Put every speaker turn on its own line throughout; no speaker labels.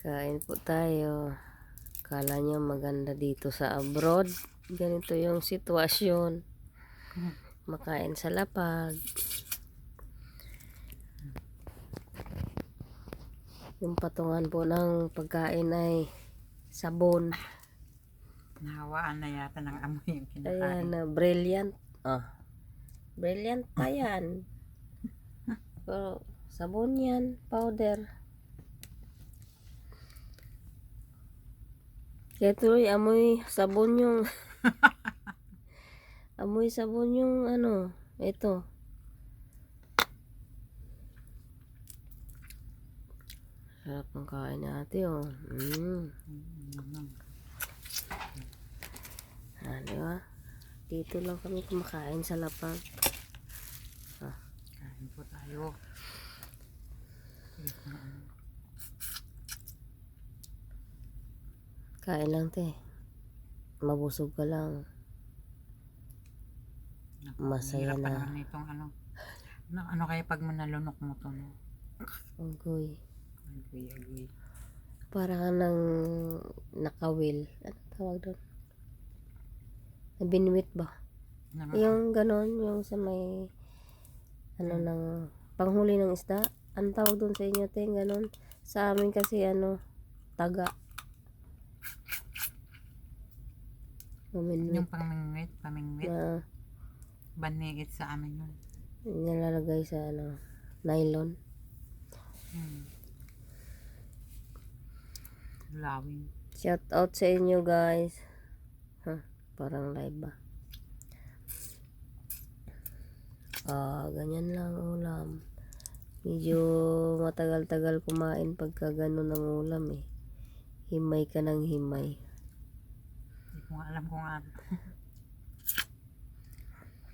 Kain po tayo. Kala nyo maganda dito sa abroad. Ganito yung sitwasyon. Makain sa lapag. Yung patungan po ng pagkain ay sabon.
Nahawaan na yata ng amoy yung
Ayan
kinakain.
na, brilliant. Ah. Brilliant pa yan. Pero, sabon yan, powder. Kaya tuloy, amoy sabon yung... amoy sabon yung ano, ito. Sarap ng kain natin, oh. Mm. Ah, di ba? Dito lang kami kumakain sa lapag.
Kain po tayo. Sige, kung ano.
Kain lang, te. Mabusog ka lang.
Naku,
Masaya
hirap
na.
naman Itong ano. ano. Ano kaya pag manalunok mo to? No?
Ugoy.
Agoy, agoy.
Para ka nang nakawil. Ano tawag doon? Nabinwit ba?
Ano,
Yung ganon, yung sa may ano ng panghuli ng isda. Ano tawag doon sa inyo, te? Ganon. Sa amin kasi ano, taga. Maminwit
yung pamingwit, pamingwit.
na
Banigit sa amin yun.
nilalagay sa ano, nylon.
Hmm. Lawing.
Shout out sa inyo guys. Huh, parang live ba? Ah, ganyan lang ulam. Medyo matagal-tagal kumain pagka ganun ang ulam eh. Himay ka ng himay.
Nga alam kung ano.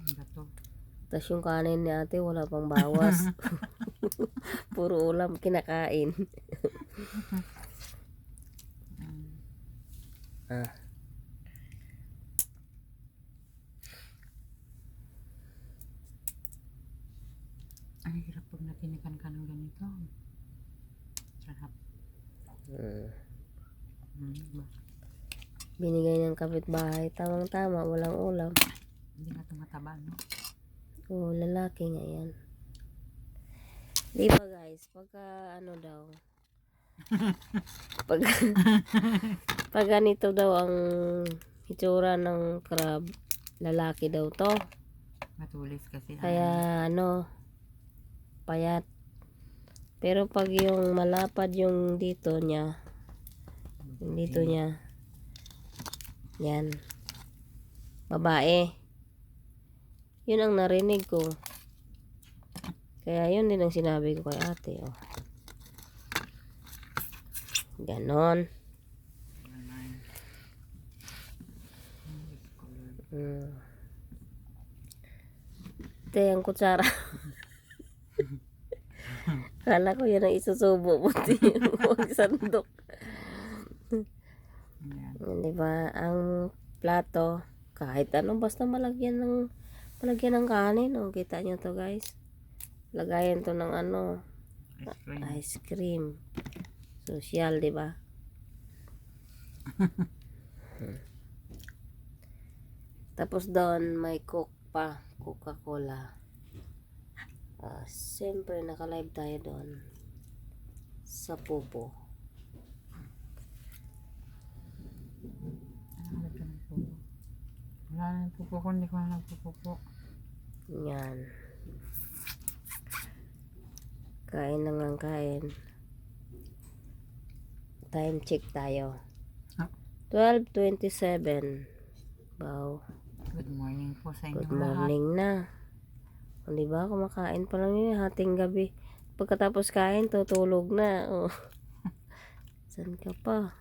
Ano ba to?
Tapos yung kanin ni ate wala pang bawas. Puro ulam kinakain. Ah.
Ang hirap pag natinikan ka ng ganito. Sarap.
Hmm,
diba?
Binigay ng kapitbahay. Tamang-tama, walang ulam.
Hindi na tumataba, no?
Oo, lalaki nga yan. Di ba guys, pagka ano daw, pag, pag ganito daw ang itsura ng crab, lalaki daw to.
Matulis kasi.
Kaya ano, payat. Pero pag yung malapad yung dito niya, yung dito niya, yan, babae. Yun ang narinig ko. Kaya yun din ang sinabi ko kay ate. Oh. Ganon. Mm. Ate, ang kutsara. Kala ko yan ang isusubo mo. Huwag sandok.
Ayan.
Di ba? Ang plato, kahit ano, basta malagyan ng malagyan ng kanin. Oh. Kita nyo to guys. Lagayan to ng ano,
Ice cream.
ice cream. Social, di ba? Hmm. Tapos doon may coke pa, Coca-Cola. Ah, Siyempre, naka-live tayo doon. Sa Popo.
Ano ba ito ng pupo? Wala na yung pupo ko. Hindi ko na nagpupupo.
Yan. Kain na nga kain. Time check tayo.
Ah.
12.27. Wow.
Good morning po sa
Good
inyong lahat.
morning na. O, di ba? Kumakain pa lang yun hating gabi. Pagkatapos kain, tutulog na. Oh. San ka pa?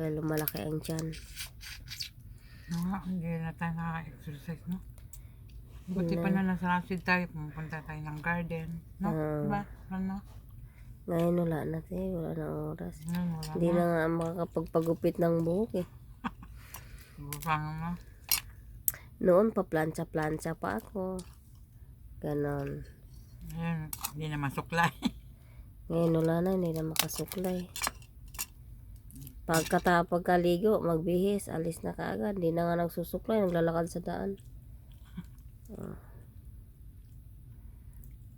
Kaya lumalaki ang tiyan.
No nga, hindi na tayo nakaka-exercise, no? Buti pa na nasa Rapid tayo, pumunta tayo ng garden. No?
Ah.
diba? Ano?
Ngayon wala na tayo, wala na oras.
Ngayon, wala
Hindi
na.
na nga makakapagpagupit ng buhok eh.
Bubang mo.
Noon pa plancha-plancha pa ako. Ganon.
Ayun, hindi na masuklay.
Ngayon wala na, hindi na makasuklay. Pagkata, pagkaligo, magbihis, alis na kaagad. Hindi na nga nagsusuklay, naglalakad sa daan. Oh.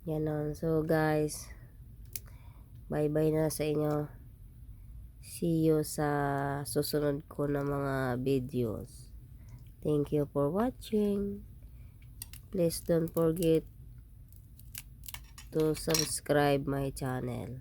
Ganon. So guys, bye-bye na sa inyo. See you sa susunod ko na mga videos. Thank you for watching. Please don't forget to subscribe my channel.